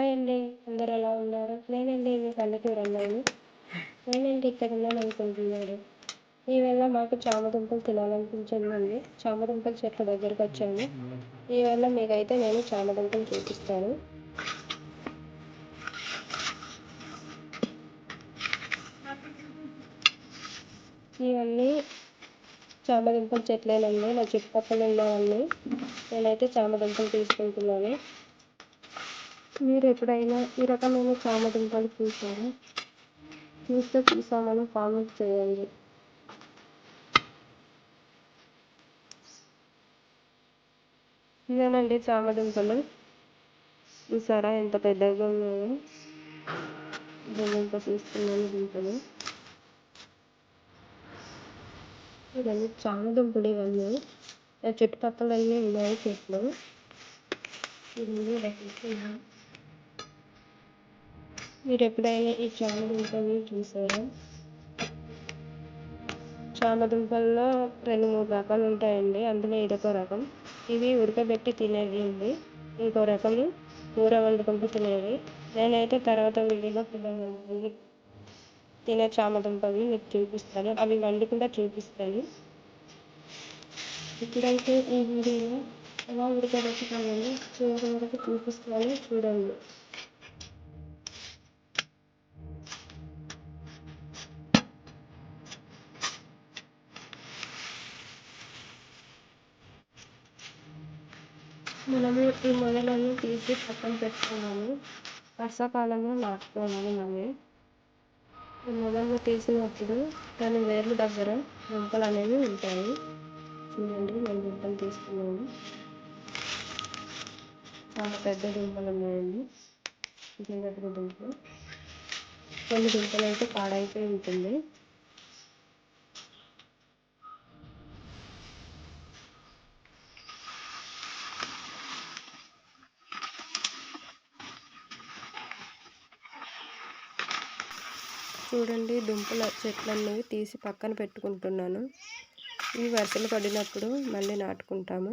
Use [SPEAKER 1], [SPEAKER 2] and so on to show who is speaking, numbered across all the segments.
[SPEAKER 1] Hi అండి అందరు ఎలా ఉన్నారు? నేనండి మీ పల్లెటూరు అన్నాను నేనండి ఇక్కడ ఉన్నాను అనుకుంటున్నాడు ఈవేళ మాకు చామదుంపలు తినాలనిపించిందండి. చామదుంపల చెట్ల దగ్గరకు వచ్చాము ఈవేళ మీకైతే నేను చామదుంపలు చూపిస్తాను. ఇవన్నీ చామదుంపల చెట్లేనండి. నా చుట్టుపక్కల ఉన్నవన్నీ. నేనైతే చామదుంపలు తీసుకుంటున్నాను. మీరు ఎప్పుడైనా ఈ రకమైన చామ దుంపలు చూసారా చూస్తే చూసామని కామెంట్ చేయండి. ఇదేనండి చామ దుంపలు చూసారా ఎంత పెద్దగా ఉన్నాయో? ఇంకా తీసుకున్నాను దుంపలు ఇవన్నీ చామదుంపలు ఇవన్నీ. చుట్టుపక్కల ఉన్నాయి చెట్లు. ఇది మీరు ఎప్పుడైనా ఈ చామదుంపలు చూసారా? చామదుంపల్లో రెండు మూడు రకాలు ఉంటాయండి. అందులో ఇదొక రకం. ఇవి ఉడకబెట్టి తినేవి ఉంది ఇంకో రకం కూర వండుకుంటూ తినేవి నేనైతే తర్వాత వీడియోలో పిల్లలు తినే చామదుంపలు మీకు చూపిస్తాను. అవి వండుకుండా చూపిస్తాను. ఇప్పుడైతే ఈ వీడియో ఎలా ఉడకబెట్టుకోవాలో చివరి చూపిస్తాను. చూడండి. మనము ఈ మొదలను తీసి పక్కన పెట్టుకున్నాము. వర్షాకాలంలో నాటుకోవాలి మళ్ళీ ఈ మొదలు తీసినప్పుడు దాని వేర్లు దగ్గర దుంపలు అనేవి ఉంటాయి. చూడండి నేను దుంపలు తీసుకున్నాను. చాలా పెద్ద దుంపలు ఉన్నాయండి. జీలకర్ర దుంపలు. కొన్ని దుంపలు అయితే పాడైపోయి ఉంటుంది. చూడండి దుంపల చెట్లన్నీ తీసి పక్కన పెట్టుకుంటున్నాను. ఈ వర్షాలు పడినప్పుడు మళ్ళీ నాటుకుంటాము.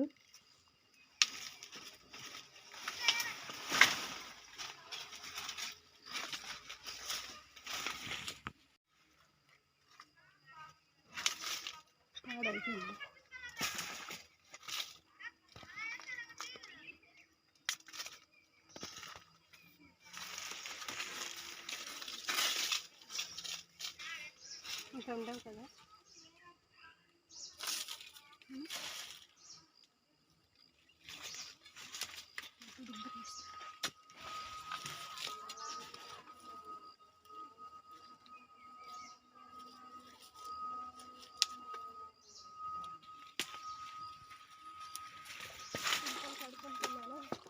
[SPEAKER 1] ఇంకా ఉండవు కదా.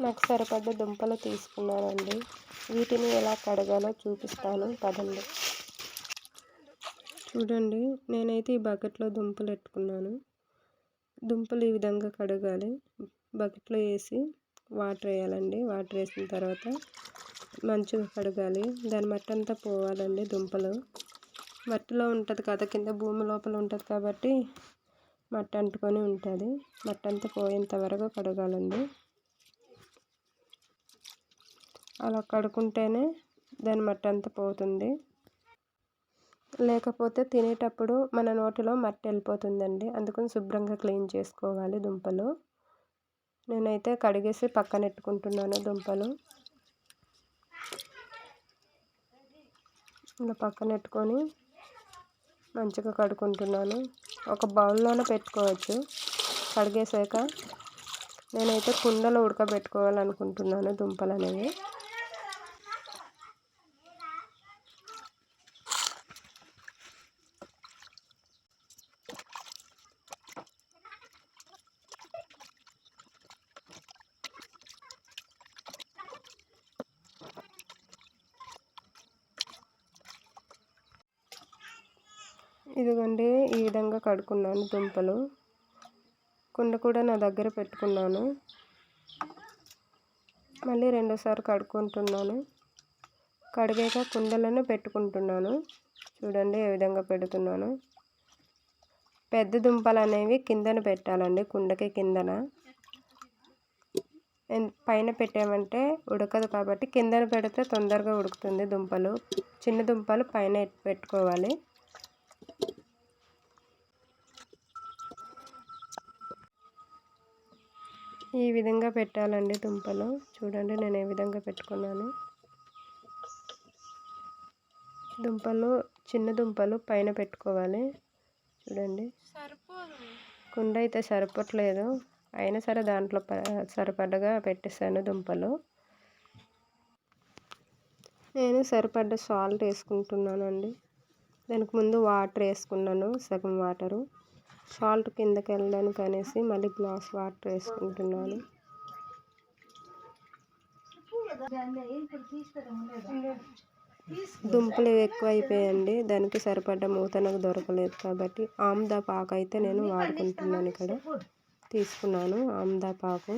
[SPEAKER 1] నాకు సరిపడ్డ దుంపలు తీసుకున్నానండి. వీటిని ఎలా కడగాలో చూపిస్తాను. పదండి. చూడండి నేనైతే ఈ బకెట్లో దుంపలు పెట్టుకున్నాను దుంపలు ఈ విధంగా కడగాలి. బకెట్లో వేసి వాటర్ వేయాలండి. వాటర్ వేసిన తర్వాత మంచిగా కడగాలి. దాని మట్టి అంతా పోవాలండి దుంపలు. మట్టిలో ఉంటుంది కదా కింద భూమి లోపల ఉంటుంది కాబట్టి మట్టి అంటుకొని ఉంటుంది. మట్టి అంతా పోయేంత వరకు కడగాలండి. అలా కడుక్కుంటేనే దాని మట్టి అంతా పోతుంది. లేకపోతే తినేటప్పుడు మన నోటిలో మట్టి వెళ్ళిపోతుందండి. అందుకని శుభ్రంగా క్లీన్ చేసుకోవాలి దుంపలు. నేనైతే కడిగేసి పక్కన పెట్టుకుంటున్నాను దుంపలు. ఇలా పక్కన పెట్టుకొని మంచిగా కడుక్కుంటున్నాను. ఒక బౌల్లోనే పెట్టుకోవచ్చు. కడిగేసాక నేనైతే కుండలో ఉడకబెట్టుకోవాలనుకుంటున్నాను దుంపలు అనేవి. ఇదిగోండి ఈ విధంగా కడుక్కున్నాను దుంపలు. కుండ కూడా నా దగ్గర పెట్టుకున్నాను. మళ్ళీ రెండోసారి కడుక్కుంటున్నాను. కడిగాక కుండలను పెట్టుకుంటున్నాను. చూడండి ఏ విధంగా పెడుతున్నాను. పెద్ద దుంపలు అనేవి కిందన పెట్టాలండి కుండకి కిందన. పైన పెట్టామంటే ఉడకదు కాబట్టి కిందన పెడితే తొందరగా ఉడుకుతుంది దుంపలు. చిన్న దుంపలు పైన పెట్టుకోవాలి. ఈ విధంగా పెట్టాలండి దుంపలు చూడండి నేను ఏ విధంగా పెట్టుకున్నాను. దుంపలు చిన్న దుంపలు పైన పెట్టుకోవాలి. చూడండి. కుండ అయితే సరిపోవట్లేదు అయినా సరే దాంట్లో ప- సరిపడగా పెట్టేశాను దుంపలు. నేను సరిపడ్డ సాల్ట్ వేసుకుంటున్నానండి. దానికి ముందు వాటర్ వేసుకున్నాను సగం వాటరు. సాల్ట్ కిందకి వెళ్ళడానికి అనేసి మళ్ళీ గ్లాస్ వాటర్ వేసుకుంటున్నాను. దుంపలు ఎక్కువ అయిపోయాయండి దానికి సరిపడ్డ మూత నాకు దొరకలేదు కాబట్టి ఆమ్దా పాకు అయితే నేను వాడుకుంటున్నాను ఇక్కడ. తీసుకున్నాను ఆమ్దా పాకు.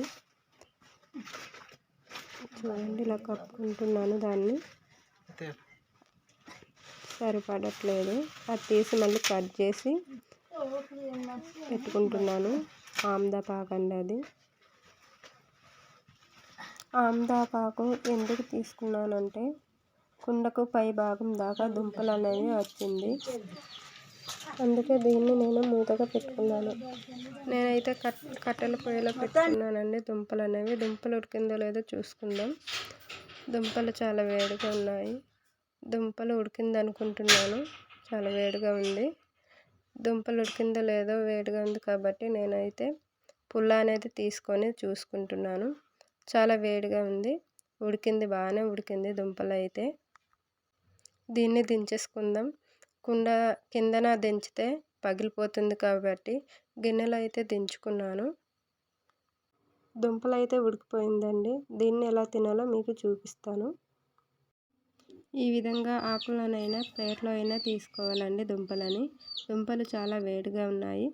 [SPEAKER 1] చూడండి ఇలా కప్పుకుంటున్నాను దాన్ని. సరిపడట్లేదు. అది తీసి మళ్ళీ కట్ చేసి పెట్టుకుంటున్నాను. ఆమ్దా పాకు అండి అది. ఆమ్దా పాకు ఎందుకు తీసుకున్నానంటే కుండకు పై భాగం దాకా దుంపలు అనేవి వచ్చింది. అందుకే దీన్ని నేను మూతగా పెట్టుకున్నాను. నేనైతే కట్ కట్టెల పొయ్యిలో పెట్టుకున్నానండి. దుంపలు అనేవి దుంపలు ఉడికిందో లేదో చూసుకుందాం. దుంపలు చాలా వేడిగా ఉన్నాయి. దుంపలు ఉడికింది అనుకుంటున్నాను చాలా వేడిగా ఉంది. దుంపలు ఉడికిందో లేదో వేడిగా ఉంది కాబట్టి నేనైతే పుల్ల అనేది తీసుకొని చూసుకుంటున్నాను. చాలా వేడిగా ఉంది. ఉడికింది బాగానే ఉడికింది దుంపలు అయితే. దీన్ని దించేసుకుందాం. కుండ కిందన దించితే పగిలిపోతుంది కాబట్టి గిన్నెలు అయితే దించుకున్నాను. దుంపలు అయితే ఉడికిపోయిందండి. దీన్ని ఎలా తినాలో మీకు చూపిస్తాను. ఈ విధంగా ఆకులనైనా ప్లేట్లో అయినా తీసుకోవాలండి దుంపలని. దుంపలు చాలా వేడిగా ఉన్నాయి.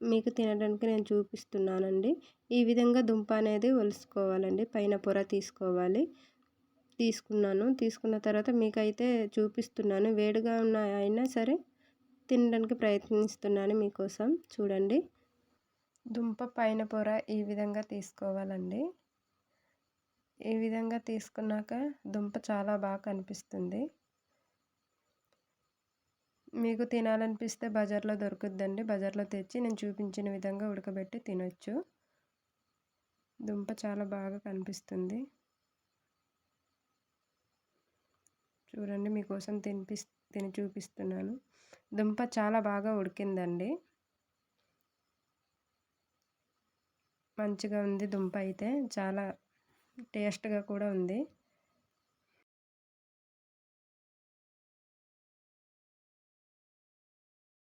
[SPEAKER 1] మీకు తినడానికి నేను చూపిస్తున్నానండి. ఈ విధంగా దుంప అనేది ఒలుసుకోవాలండి. పైన పొర తీసుకోవాలి. తీసుకున్నాను. తీసుకున్న తర్వాత మీకైతే చూపిస్తున్నాను. వేడిగా ఉన్న అయినా సరే తినడానికి ప్రయత్నిస్తున్నాను మీకోసం. చూడండి. దుంప పైన పొర ఈ విధంగా తీసుకోవాలండి. ఈ విధంగా తీసుకున్నాక దుంప చాలా బాగా కనిపిస్తుంది. మీకు తినాలనిపిస్తే బజార్లో దొరుకుద్దండి. బజార్లో తెచ్చి నేను చూపించిన విధంగా ఉడకబెట్టి తినొచ్చు. దుంప చాలా బాగా కనిపిస్తుంది. చూడండి మీకోసం తినిపిస్ తిని చూపిస్తున్నాను. దుంప చాలా బాగా ఉడికిందండి. మంచిగా ఉంది దుంప అయితే. చాలా టేస్ట్గా కూడా ఉంది.